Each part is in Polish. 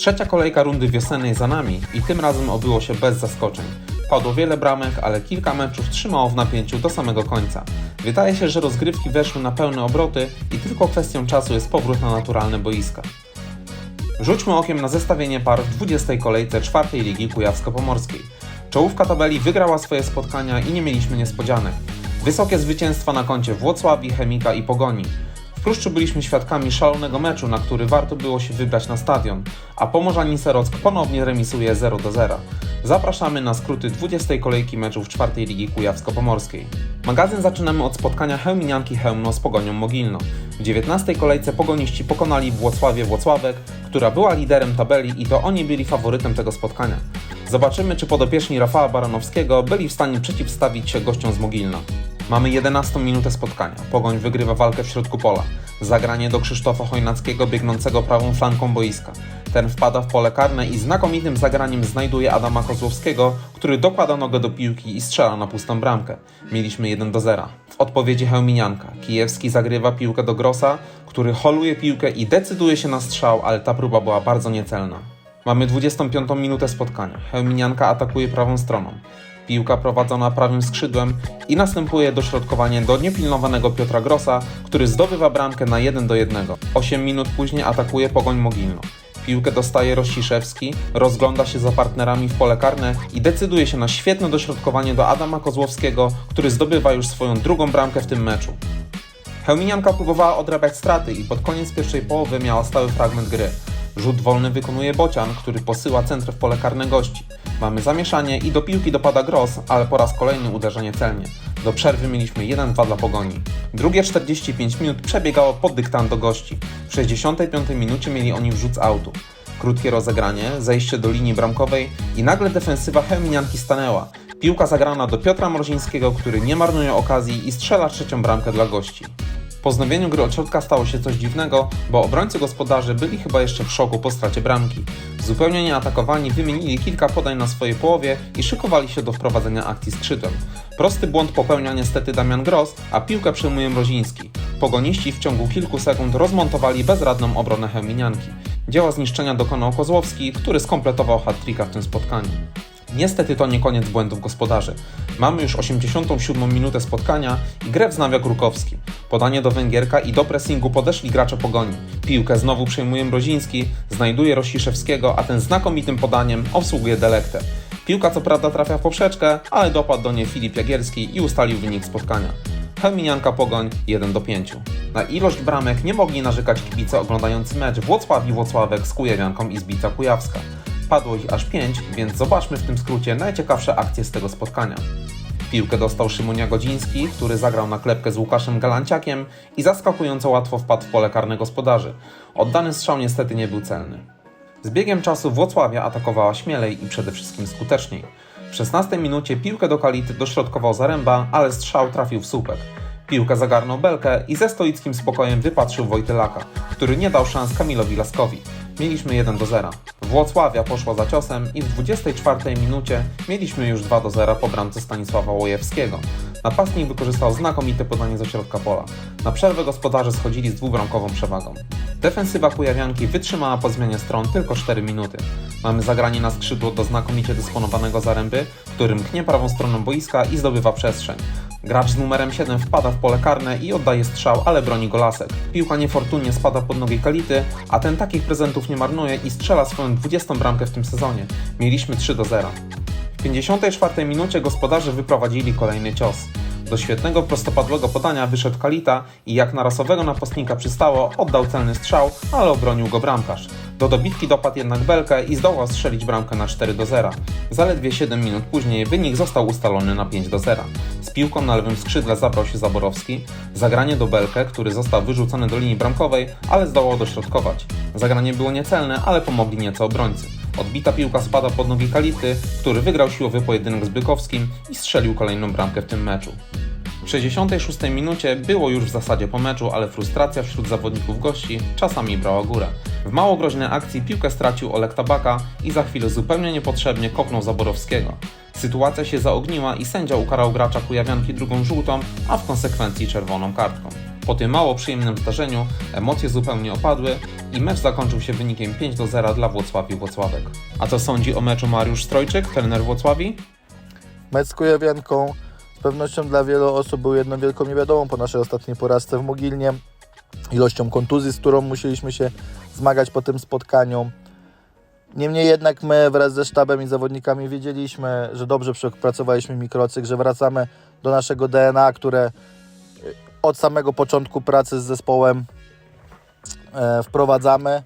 Trzecia kolejka rundy wiosennej za nami i tym razem obyło się bez zaskoczeń. Padło wiele bramek, ale kilka meczów trzymało w napięciu do samego końca. Wydaje się, że rozgrywki weszły na pełne obroty i tylko kwestią czasu jest powrót na naturalne boiska. Rzućmy okiem na zestawienie par w 20. kolejce czwartej Ligi Kujawsko-Pomorskiej. Czołówka tabeli wygrała swoje spotkania i nie mieliśmy niespodzianek. Wysokie zwycięstwa na koncie Włocławi, Chemika i Pogoni. W Pruszczu byliśmy świadkami szalonego meczu, na który warto było się wybrać na stadion, a Pomorzanin Serock ponownie remisuje 0 do 0. Zapraszamy na skróty 20. kolejki meczów czwartej Ligi Kujawsko-Pomorskiej. Magazyn zaczynamy od spotkania Chełminianki Chełmno z Pogonią Mogilno. W 19. kolejce pogoniści pokonali Włocławię Włocławek, która była liderem tabeli i to oni byli faworytem tego spotkania. Zobaczymy, czy podopieczni Rafała Baranowskiego byli w stanie przeciwstawić się gościom z Mogilna. Mamy 11 minutę spotkania. Pogoń wygrywa walkę w środku pola. Zagranie do Krzysztofa Chojnackiego biegnącego prawą flanką boiska. Ten wpada w pole karne i znakomitym zagraniem znajduje Adama Kozłowskiego, który dokłada nogę do piłki i strzela na pustą bramkę. Mieliśmy 1 do 0. W odpowiedzi Chełminianka. Kijewski zagrywa piłkę do Grossa, który holuje piłkę i decyduje się na strzał, ale ta próba była bardzo niecelna. Mamy 25 minutę spotkania. Chełminianka atakuje prawą stroną. Piłka prowadzona prawym skrzydłem i następuje dośrodkowanie do niepilnowanego Piotra Grossa, który zdobywa bramkę na 1 do 1. 8 minut później atakuje Pogoń Mogilno. Piłkę dostaje Rościszewski, rozgląda się za partnerami w pole karne i decyduje się na świetne dośrodkowanie do Adama Kozłowskiego, który zdobywa już swoją drugą bramkę w tym meczu. Chełminianka próbowała odrabiać straty i pod koniec pierwszej połowy miała stały fragment gry. Rzut wolny wykonuje Bocian, który posyła centr w pole karne gości. Mamy zamieszanie i do piłki dopada Gross, ale po raz kolejny uderzenie celnie. Do przerwy mieliśmy 1-2 dla Pogoni. Drugie 45 minut przebiegało pod dyktando gości. W 65 minucie mieli oni wrzut z autu. Krótkie rozegranie, zejście do linii bramkowej i nagle defensywa Chełminianki stanęła. Piłka zagrana do Piotra Mrozińskiego, który nie marnuje okazji i strzela trzecią bramkę dla gości. Po wznowieniu gry od środka stało się coś dziwnego, bo obrońcy gospodarzy byli chyba jeszcze w szoku po stracie bramki. Zupełnie nieatakowani wymienili kilka podań na swojej połowie i szykowali się do wprowadzenia akcji skrzydłem. Prosty błąd popełnia niestety Damian Gross, a piłkę przejmuje Mroziński. Pogoniści w ciągu kilku sekund rozmontowali bezradną obronę Chełminianki. Dzieła zniszczenia dokonał Kozłowski, który skompletował hat-tricka w tym spotkaniu. Niestety to nie koniec błędów gospodarzy. Mamy już 87 minutę spotkania i grę wznawia Krukowski. Podanie do Węgierka i do pressingu podeszli gracze pogoni. Piłkę znowu przejmuje Mroziński, znajduje Rosiszewskiego, a ten znakomitym podaniem obsługuje Delektę. Piłka co prawda trafia w poprzeczkę, ale dopadł do niej Filip Jagierski i ustalił wynik spotkania. Helminianka Pogoń 1 do 5. Na ilość bramek nie mogli narzekać kibice oglądający mecz Włocławi Włocławek z Kujawianką i Zbica Kujawska. Padło ich aż 5, więc zobaczmy w tym skrócie najciekawsze akcje z tego spotkania. Piłkę dostał Szymonia Godziński, który zagrał na klepkę z Łukaszem Galanciakiem i zaskakująco łatwo wpadł w pole karne gospodarzy. Oddany strzał niestety nie był celny. Z biegiem czasu Włocławia atakowała śmielej i przede wszystkim skuteczniej. W 16 minucie piłkę do kality dośrodkował Zaręba, ale strzał trafił w słupek. Piłkę zagarnął Belkę i ze stoickim spokojem wypatrzył Wojtylaka, który nie dał szans Kamilowi Laskowi. Mieliśmy 1 do 0. Włocławia poszła za ciosem i w 24 minucie mieliśmy już 2 do 0 po bramce Stanisława Łojewskiego. Napastnik wykorzystał znakomite podanie ze środka pola. Na przerwę gospodarze schodzili z dwubramkową przewagą. Defensywa Kujawianki wytrzymała po zmianie stron tylko 4 minuty. Mamy zagranie na skrzydło do znakomicie dysponowanego Zaręby, który mknie prawą stroną boiska i zdobywa przestrzeń. Gracz z numerem 7 wpada w pole karne i oddaje strzał, ale broni go lasek. Piłka niefortunnie spada pod nogi Kality, a ten takich prezentów nie marnuje i strzela swoją 20 bramkę w tym sezonie. Mieliśmy 3 do 0. W 54 minucie gospodarze wyprowadzili kolejny cios. Do świetnego prostopadłego podania wyszedł Kalita i jak na rasowego napastnika przystało, oddał celny strzał, ale obronił go bramkarz. Do dobitki dopadł jednak Belkę i zdołał strzelić bramkę na 4 do 0. Zaledwie 7 minut później wynik został ustalony na 5 do 0. Z piłką na lewym skrzydle zabrał się Zaborowski. Zagranie do Belkę, który został wyrzucony do linii bramkowej, ale zdołał dośrodkować. Zagranie było niecelne, ale pomogli nieco obrońcy. Odbita piłka spada pod nogi Kality, który wygrał siłowy pojedynek z Bykowskim i strzelił kolejną bramkę w tym meczu. W 66 minucie było już w zasadzie po meczu, ale frustracja wśród zawodników gości czasami brała górę. W mało groźnej akcji piłkę stracił Olek Tabaka i za chwilę zupełnie niepotrzebnie kopnął Zaborowskiego. Sytuacja się zaogniła i sędzia ukarał gracza Kujawianki drugą żółtą, a w konsekwencji czerwoną kartką. Po tym mało przyjemnym zdarzeniu emocje zupełnie opadły i mecz zakończył się wynikiem 5 do 0 dla Włocławiu Włocławek. A co sądzi o meczu Mariusz Strojczyk, trener Włocławi? Mecz z Kujawianką z pewnością dla wielu osób był jedną wielką niewiadomą po naszej ostatniej porażce w Mogilnie. Ilością kontuzji, z którą musieliśmy się zmagać po tym spotkaniu. Niemniej jednak my wraz ze sztabem i zawodnikami wiedzieliśmy, że dobrze przepracowaliśmy mikrocykl, że wracamy do naszego DNA, które od samego początku pracy z zespołem e, wprowadzamy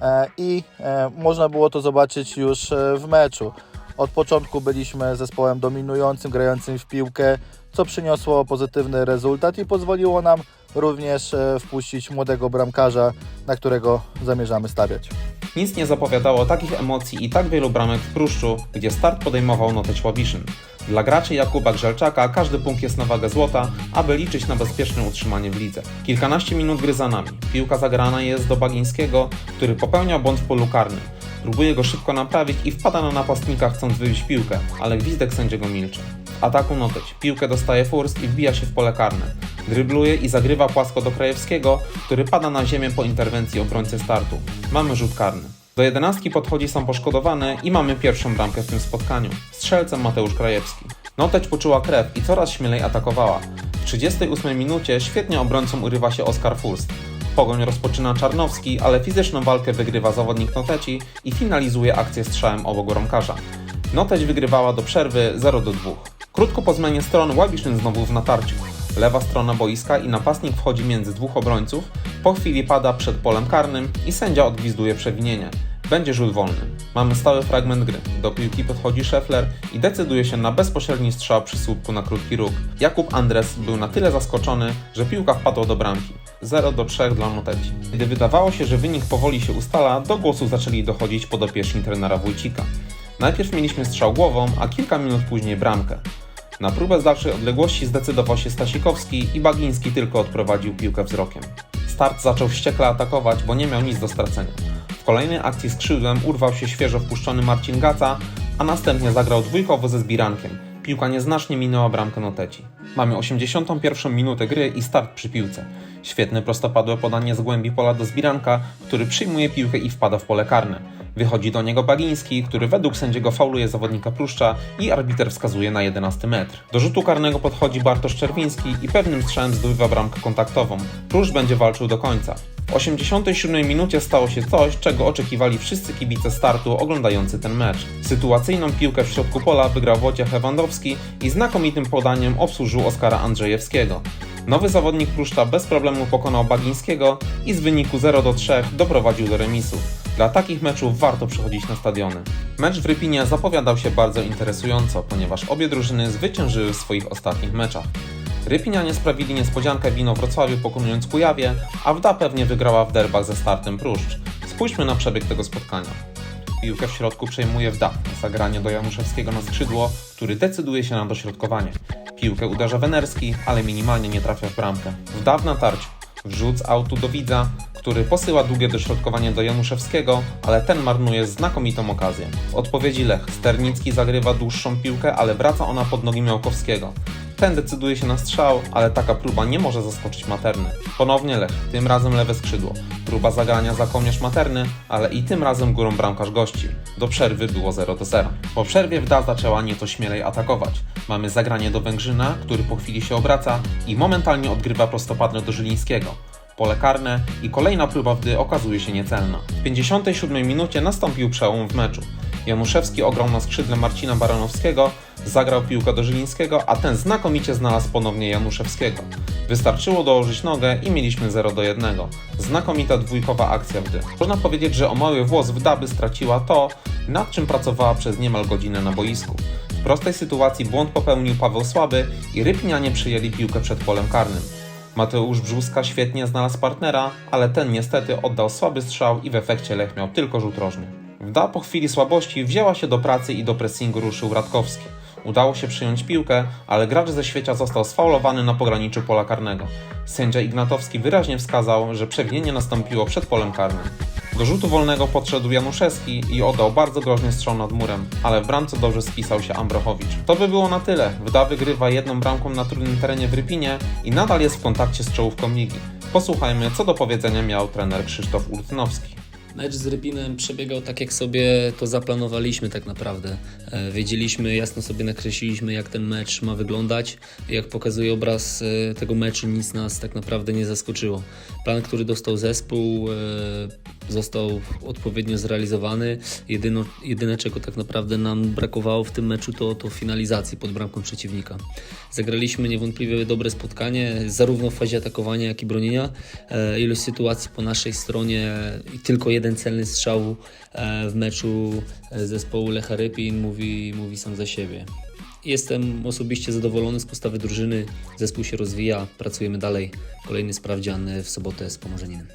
e, i e, można było to zobaczyć już w meczu. Od początku byliśmy zespołem dominującym, grającym w piłkę, co przyniosło pozytywny rezultat i pozwoliło nam również wpuścić młodego bramkarza, na którego zamierzamy stawiać. Nic nie zapowiadało takich emocji i tak wielu bramek w Pruszczu, gdzie start podejmował Noteć Łabiszyn. Dla graczy Jakuba Grzelczaka każdy punkt jest na wagę złota, aby liczyć na bezpieczne utrzymanie w lidze. Kilkanaście minut gry za nami. Piłka zagrana jest do Bagińskiego, który popełnia błąd w polu karnym. Próbuje go szybko naprawić i wpada na napastnika chcąc wywieźć piłkę, ale gwizdek sędziego milczy. Ataku Noteć. Piłkę dostaje Furst i wbija się w pole karne. Drybluje i zagrywa płasko do Krajewskiego, który pada na ziemię po interwencji obrońcy startu. Mamy rzut karny. Do jedenastki podchodzi sam poszkodowany i mamy pierwszą bramkę w tym spotkaniu. Strzelcem Mateusz Krajewski. Noteć poczuła krew i coraz śmielej atakowała. W 38 minucie świetnie obrońcom urywa się Oskar Furst. Pogoń rozpoczyna Czarnowski, ale fizyczną walkę wygrywa zawodnik Noteci i finalizuje akcję strzałem obok bramkarza. Noteć wygrywała do przerwy 0 do 2. Krótko po zmianie stron Łabiszyn znowu w natarciu. Lewa strona boiska i napastnik wchodzi między dwóch obrońców, po chwili pada przed polem karnym i sędzia odgwizduje przewinienie. Będzie rzut wolny. Mamy stały fragment gry. Do piłki podchodzi Scheffler i decyduje się na bezpośredni strzał przy słupku na krótki róg. Jakub Andres był na tyle zaskoczony, że piłka wpadła do bramki. 0 do 3 dla Moteci. Gdy wydawało się, że wynik powoli się ustala, do głosu zaczęli dochodzić podopieczni trenera Wójcika. Najpierw mieliśmy strzał głową, a kilka minut później bramkę. Na próbę z dalszej odległości zdecydował się Stasikowski i Bagiński tylko odprowadził piłkę wzrokiem. Start zaczął wściekle atakować, bo nie miał nic do stracenia. W kolejnej akcji skrzydłem urwał się świeżo wpuszczony Marcin Gaca, a następnie zagrał dwójkowo ze Zbirankiem. Piłka nieznacznie minęła bramkę Noteci. Mamy 81 minutę gry i start przy piłce. Świetne prostopadłe podanie z głębi pola do Zbiranka, który przyjmuje piłkę i wpada w pole karne. Wychodzi do niego Bagiński, który według sędziego fauluje zawodnika Pruszcza i arbiter wskazuje na 11 metr. Do rzutu karnego podchodzi Bartosz Czerwiński i pewnym strzałem zdobywa bramkę kontaktową. Pruszcz będzie walczył do końca. W 87 minucie stało się coś, czego oczekiwali wszyscy kibice startu oglądający ten mecz. Sytuacyjną piłkę w środku pola wygrał Wojciech Lewandowski i znakomitym podaniem obsłużył Oskara Andrzejewskiego. Nowy zawodnik Pruszcza bez problemu pokonał Bagińskiego i z wyniku 0 do 3 doprowadził do remisu. Dla takich meczów warto przychodzić na stadiony. Mecz w Rypinie zapowiadał się bardzo interesująco, ponieważ obie drużyny zwyciężyły w swoich ostatnich meczach. Rypinianie sprawili niespodziankę wino Wrocławiu pokonując Kujawie, a Wda pewnie wygrała w derbach ze startem Pruszcz. Spójrzmy na przebieg tego spotkania. Piłkę w środku przejmuje Wda. Zagranie do Januszewskiego na skrzydło, który decyduje się na dośrodkowanie. Piłkę uderza Wenerski, ale minimalnie nie trafia w bramkę. Wda w natarciu. Wrzut z autu do widza, który posyła długie dośrodkowanie do Januszewskiego, ale ten marnuje znakomitą okazję. W odpowiedzi Lech. Sternicki zagrywa dłuższą piłkę, ale wraca ona pod nogi Miałkowskiego. Ten decyduje się na strzał, ale taka próba nie może zaskoczyć Materny. Ponownie Lech, tym razem lewe skrzydło. Próba zagrania za kołnierz Materny, ale i tym razem górą bramkarz gości. Do przerwy było 0 do 0. Po przerwie Wda zaczęła nieco śmielej atakować. Mamy zagranie do Węgrzyna, który po chwili się obraca i momentalnie odgrywa prostopadle do Żylińskiego. Pole karne i kolejna próba Wdy okazuje się niecelna. W 57 minucie nastąpił przełom w meczu. Januszewski ograł na skrzydle Marcina Baranowskiego, zagrał piłkę do Żylińskiego, a ten znakomicie znalazł ponownie Januszewskiego. Wystarczyło dołożyć nogę i mieliśmy 0 do 1. Znakomita dwójkowa akcja Wdy. Można powiedzieć, że o mały włos Wdaby straciła to, nad czym pracowała przez niemal godzinę na boisku. W prostej sytuacji błąd popełnił Paweł Słaby i Rypnianie przyjęli piłkę przed polem karnym. Mateusz Brzuska świetnie znalazł partnera, ale ten niestety oddał słaby strzał i w efekcie Lech miał tylko rzut rożny. Wda po chwili słabości wzięła się do pracy i do pressingu ruszył Radkowski. Udało się przyjąć piłkę, ale gracz ze świecia został sfaulowany na pograniczu pola karnego. Sędzia Ignatowski wyraźnie wskazał, że przewinienie nastąpiło przed polem karnym. Do rzutu wolnego podszedł Januszewski i oddał bardzo groźny strzał nad murem, ale w bramce dobrze spisał się Ambrochowicz. To by było na tyle. Wda wygrywa jedną bramką na trudnym terenie w Rypinie i nadal jest w kontakcie z czołówką ligi. Posłuchajmy, co do powiedzenia miał trener Krzysztof Urtynowski. Mecz z Rypinem przebiegał tak, jak sobie to zaplanowaliśmy tak naprawdę. E, Wiedzieliśmy, jasno sobie nakreśliliśmy, jak ten mecz ma wyglądać. Jak pokazuje obraz e, tego meczu, nic nas tak naprawdę nie zaskoczyło. Plan, który dostał zespół, e, został odpowiednio zrealizowany. Jedyno, jedyne, czego tak naprawdę nam brakowało w tym meczu, to, to finalizacji pod bramką przeciwnika. Zagraliśmy niewątpliwie dobre spotkanie, zarówno w fazie atakowania, jak i bronienia. Ilość sytuacji po naszej stronie i tylko jeden celny strzał e, w meczu e, zespołu Lecha Rypin mówi, mówi sam za siebie. Jestem osobiście zadowolony z postawy drużyny. Zespół się rozwija, pracujemy dalej. Kolejny sprawdzian w sobotę z Pomorzaninem.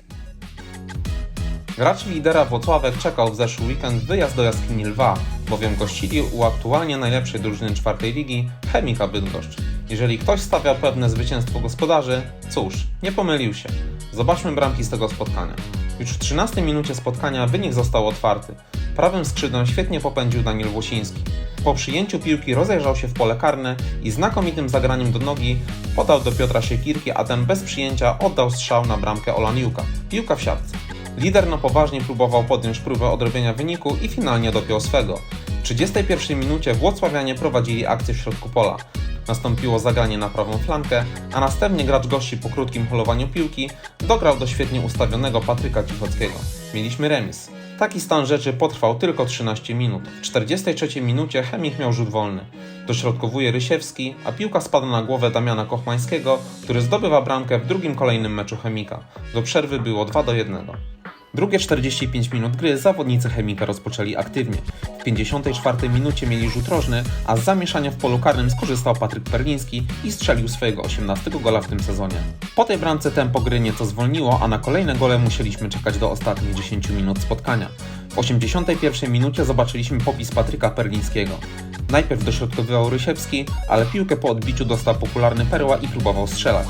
Gracz lidera Włocławek czekał w zeszły weekend wyjazd do jaskini Lwa, bowiem gościli u aktualnie najlepszej drużyny czwartej ligi Chemika Bydgoszcz. Jeżeli ktoś stawia pewne zwycięstwo gospodarzy, cóż, nie pomylił się. Zobaczmy bramki z tego spotkania. Już w 13 minucie spotkania wynik został otwarty. Prawym skrzydłem świetnie popędził Daniel Włosiński. Po przyjęciu piłki rozejrzał się w pole karne i znakomitym zagraniem do nogi podał do Piotra Siekirki, a ten bez przyjęcia oddał strzał na bramkę Olaniuka. Piłka w siatce. Lider na poważnie próbował podjąć próbę odrobienia wyniku i finalnie dopiął swego. W 31 minucie Włocławianie prowadzili akcję w środku pola. Nastąpiło zagranie na prawą flankę, a następnie gracz gości po krótkim holowaniu piłki dograł do świetnie ustawionego Patryka Cichockiego. Mieliśmy remis. Taki stan rzeczy potrwał tylko 13 minut. W 43 minucie Chemik miał rzut wolny. Dośrodkowuje Rysiewski, a piłka spada na głowę Damiana Kochmańskiego, który zdobywa bramkę w drugim kolejnym meczu Chemika. Do przerwy było 2 do 1. Drugie 45 minut gry zawodnicy Chemika rozpoczęli aktywnie. W 54 minucie mieli rzut rożny, a z zamieszania w polu karnym skorzystał Patryk Perliński i strzelił swojego 18 gola w tym sezonie. Po tej bramce tempo gry nieco zwolniło, a na kolejne gole musieliśmy czekać do ostatnich 10 minut spotkania. W 81 minucie zobaczyliśmy popis Patryka Perlińskiego. Najpierw dośrodkowywał Rysiewski, ale piłkę po odbiciu dostał popularny Perła i próbował strzelać.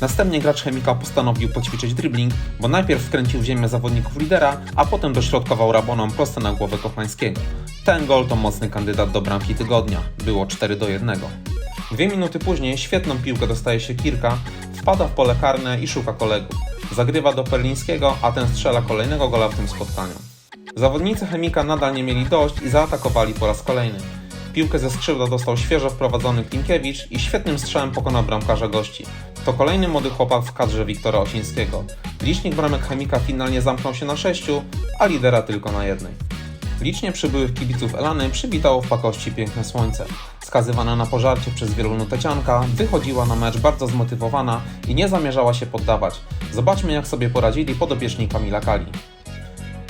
Następnie gracz Chemika postanowił poćwiczyć dribbling, bo najpierw wkręcił w ziemię zawodników lidera, a potem dośrodkował Raboną prosto na głowę Kochańskiego. Ten gol to mocny kandydat do bramki tygodnia. Było 4 do 1. Dwie minuty później świetną piłkę dostaje się Kirka, wpada w pole karne i szuka kolegów. Zagrywa do Perlińskiego, a ten strzela kolejnego gola w tym spotkaniu. Zawodnicy Chemika nadal nie mieli dość i zaatakowali po raz kolejny. Piłkę ze skrzydła dostał świeżo wprowadzony Klimkiewicz i świetnym strzałem pokonał bramkarza gości. To kolejny młody chłopak w kadrze Wiktora Osińskiego. Licznik bramek Chemika finalnie zamknął się na sześciu, a lidera tylko na jednej. Licznie przybyłych kibiców Elany przywitało w pakości piękne słońce. Skazywana na pożarcie przez wielu nutecianka, wychodziła na mecz bardzo zmotywowana i nie zamierzała się poddawać. Zobaczmy jak sobie poradzili podopieczni Kamila Kali.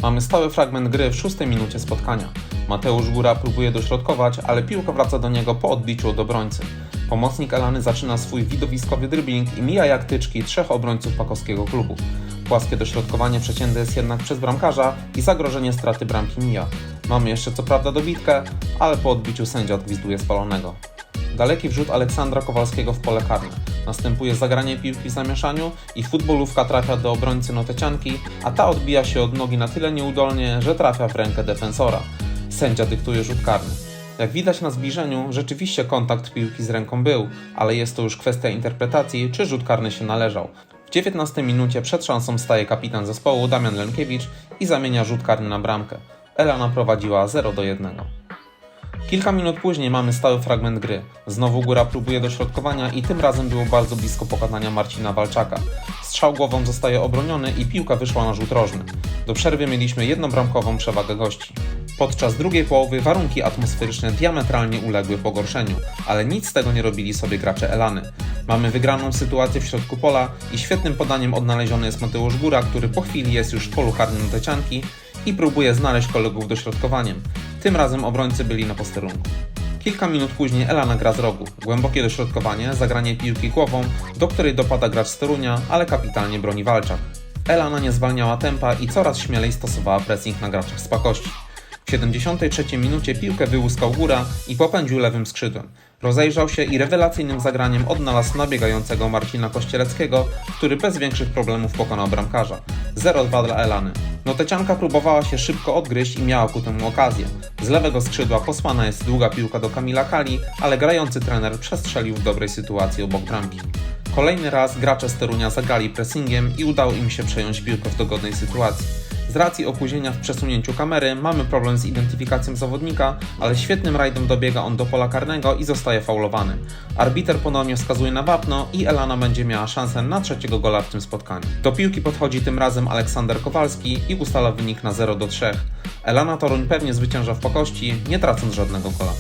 Mamy stały fragment gry w szóstej minucie spotkania. Mateusz Góra próbuje dośrodkować, ale piłka wraca do niego po odbiciu od obrońcy. Pomocnik Elany zaczyna swój widowiskowy dribbling i mija jak tyczki trzech obrońców pakowskiego klubu. Płaskie dośrodkowanie przecięte jest jednak przez bramkarza i zagrożenie straty bramki mija. Mamy jeszcze co prawda dobitkę, ale po odbiciu sędzia odgwizduje spalonego. Daleki wrzut Aleksandra Kowalskiego w pole karne. Następuje zagranie piłki w zamieszaniu i futbolówka trafia do obrońcy Notecianki, a ta odbija się od nogi na tyle nieudolnie, że trafia w rękę defensora. Sędzia dyktuje rzut karny. Jak widać na zbliżeniu, rzeczywiście kontakt piłki z ręką był, ale jest to już kwestia interpretacji, czy rzut karny się należał. W 19 minucie przed szansą staje kapitan zespołu Damian Lenkiewicz i zamienia rzut karny na bramkę. Elana prowadziła 0 do 1. Kilka minut później mamy stały fragment gry. Znowu góra próbuje dośrodkowania i tym razem było bardzo blisko pokonania Marcina Walczaka. Strzał głową zostaje obroniony i piłka wyszła na rzut rożny. Do przerwy mieliśmy jednobramkową przewagę gości. Podczas drugiej połowy warunki atmosferyczne diametralnie uległy pogorszeniu, ale nic z tego nie robili sobie gracze Elany. Mamy wygraną sytuację w środku pola i świetnym podaniem odnaleziony jest Mateusz Góra, który po chwili jest już w polu karnym Tecianki i próbuje znaleźć kolegów dośrodkowaniem. Tym razem obrońcy byli na posterunku. Kilka minut później Elana gra z rogu. Głębokie dośrodkowanie, zagranie piłki głową, do której dopada gracz z ale kapitalnie broni Walczak. Elana nie zwalniała tempa i coraz śmielej stosowała pressing na graczach z pakości. W W 73 minucie piłkę wyłuskał góra i popędził lewym skrzydłem. Rozejrzał się i rewelacyjnym zagraniem odnalazł nabiegającego Marcina Kościeleckiego, który bez większych problemów pokonał bramkarza. 0-2 dla Elany. Notecianka próbowała się szybko odgryźć i miała ku temu okazję. Z lewego skrzydła posłana jest długa piłka do Kamila Kali, ale grający trener przestrzelił w dobrej sytuacji obok bramki. Kolejny raz gracze z Torunia zagrali pressingiem i udało im się przejąć piłkę w dogodnej sytuacji. Z racji opóźnienia w przesunięciu kamery mamy problem z identyfikacją zawodnika, ale świetnym rajdem dobiega on do pola karnego i zostaje faulowany. Arbiter ponownie wskazuje na wapno i Elana będzie miała szansę na trzeciego gola w tym spotkaniu. Do piłki podchodzi tym razem Aleksander Kowalski i ustala wynik na 0 do 3. Elana Toruń pewnie zwycięża w pakości, nie tracąc żadnego gola.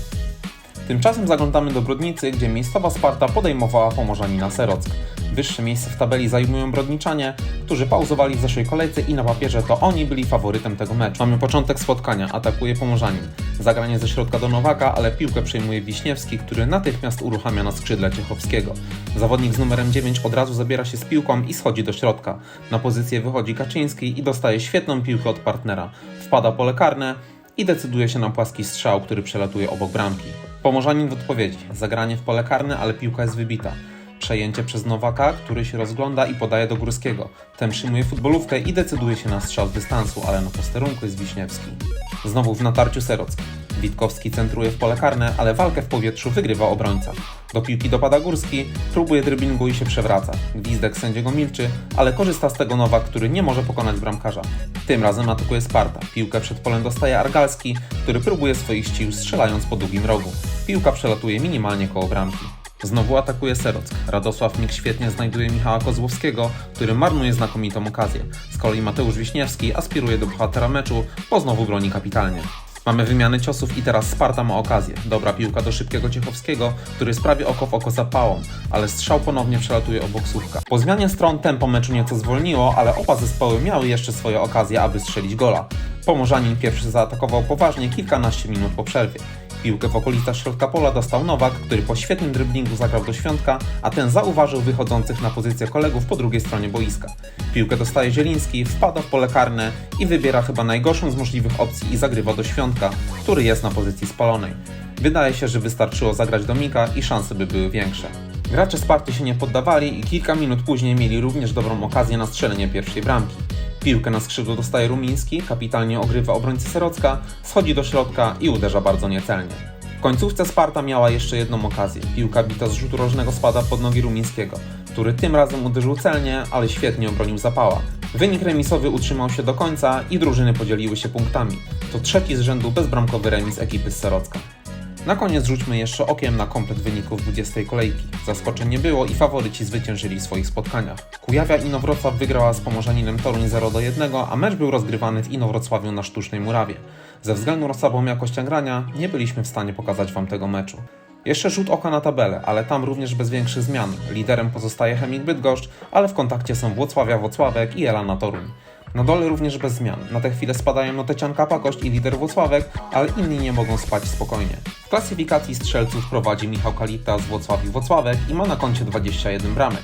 Tymczasem zaglądamy do Brodnicy, gdzie miejscowa Sparta podejmowała Pomorzanina Serock. Wyższe miejsce w tabeli zajmują Brodniczanie, którzy pauzowali w zeszłej kolejce i na papierze to oni byli faworytem tego meczu. Mamy początek spotkania, atakuje Pomorzanin. Zagranie ze środka do Nowaka, ale piłkę przejmuje Wiśniewski, który natychmiast uruchamia na skrzydle Ciechowskiego. Zawodnik z numerem 9 od razu zabiera się z piłką i schodzi do środka. Na pozycję wychodzi Kaczyński i dostaje świetną piłkę od partnera. Wpada pole karne i decyduje się na płaski strzał, który przelatuje obok bramki. Pomorzanin w odpowiedzi. Zagranie w pole karne, ale piłka jest wybita. Przejęcie przez Nowaka, który się rozgląda i podaje do Górskiego. Ten przyjmuje futbolówkę i decyduje się na strzał z dystansu, ale na posterunku jest Wiśniewski. Znowu w natarciu Serock. Witkowski centruje w pole karne, ale walkę w powietrzu wygrywa obrońca. Do piłki dopada Górski, próbuje dryblingu i się przewraca. Gwizdek sędziego milczy, ale korzysta z tego Nowak, który nie może pokonać bramkarza. Tym razem atakuje Sparta. Piłkę przed polem dostaje Argalski, który próbuje swoich sił strzelając po długim rogu. Piłka przelatuje minimalnie koło bramki. Znowu atakuje Serock. Radosław Mik świetnie znajduje Michała Kozłowskiego, który marnuje znakomitą okazję. Z kolei Mateusz Wiśniewski aspiruje do bohatera meczu, bo znowu broni kapitalnie. Mamy wymiany ciosów i teraz Sparta ma okazję. Dobra piłka do szybkiego Ciechowskiego, który jest prawie oko w oko za pałą, ale strzał ponownie przelatuje obok słupka. Po zmianie stron tempo meczu nieco zwolniło, ale oba zespoły miały jeszcze swoje okazje, aby strzelić gola. Pomorzanin pierwszy zaatakował poważnie kilkanaście minut po przerwie. Piłkę w okolicach środka pola dostał Nowak, który po świetnym dryblingu zagrał do świątka, a ten zauważył wychodzących na pozycję kolegów po drugiej stronie boiska. Piłkę dostaje Zieliński, wpada w pole karne i wybiera chyba najgorszą z możliwych opcji i zagrywa do świątka, który jest na pozycji spalonej. Wydaje się, że wystarczyło zagrać do Mika i szanse by były większe. Gracze Sparty się nie poddawali i kilka minut później mieli również dobrą okazję na strzelenie pierwszej bramki. Piłkę na skrzydło dostaje Rumiński, kapitalnie ogrywa obrońcę Serocka, schodzi do środka i uderza bardzo niecelnie. W końcówce Sparta miała jeszcze jedną okazję. Piłka bita z rzutu rożnego spada pod nogi Rumińskiego, który tym razem uderzył celnie, ale świetnie obronił zapała. Wynik remisowy utrzymał się do końca i drużyny podzieliły się punktami. To trzeci z rzędu bezbramkowy remis ekipy z Serocka. Na koniec rzućmy jeszcze okiem na komplet wyników 20 kolejki. Zaskoczeń nie było i faworyci zwyciężyli w swoich spotkaniach. Kujawia Inowrocław wygrała z Pomorzaninem Toruń 0 do 1, a mecz był rozgrywany w Inowrocławiu na sztucznej murawie. Ze względu na słabą jakość grania nie byliśmy w stanie pokazać Wam tego meczu. Jeszcze rzut oka na tabelę, ale tam również bez większych zmian. Liderem pozostaje Chemik Bydgoszcz, ale w kontakcie są Włocławia Włocławek i Elana Toruń. Na dole również bez zmian. Na tę chwilę spadają Notecianka Pakość i lider Włocławek, ale inni nie mogą spać spokojnie. W klasyfikacji strzelców prowadzi Michał Kalita z Włocławiu Włocławek i ma na koncie 21 bramek.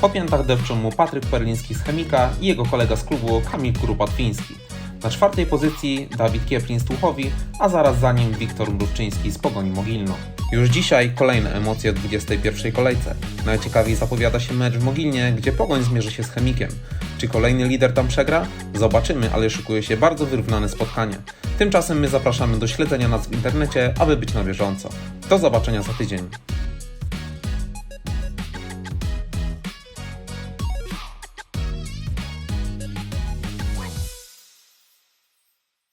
Po piętach depczą mu Patryk Perliński z Chemika i jego kolega z klubu Kamil Kurupat-Fiński. Na czwartej pozycji Dawid Kieplin z Tłuchowi, a zaraz za nim Wiktor Mrówczyński z Pogoni Mogilno. Już dzisiaj kolejne emocje w 21 kolejce. Najciekawiej zapowiada się mecz w Mogilnie, gdzie Pogoń zmierzy się z Chemikiem. Czy kolejny lider tam przegra? Zobaczymy, ale szykuje się bardzo wyrównane spotkanie. Tymczasem my zapraszamy do śledzenia nas w internecie, aby być na bieżąco. Do zobaczenia za tydzień.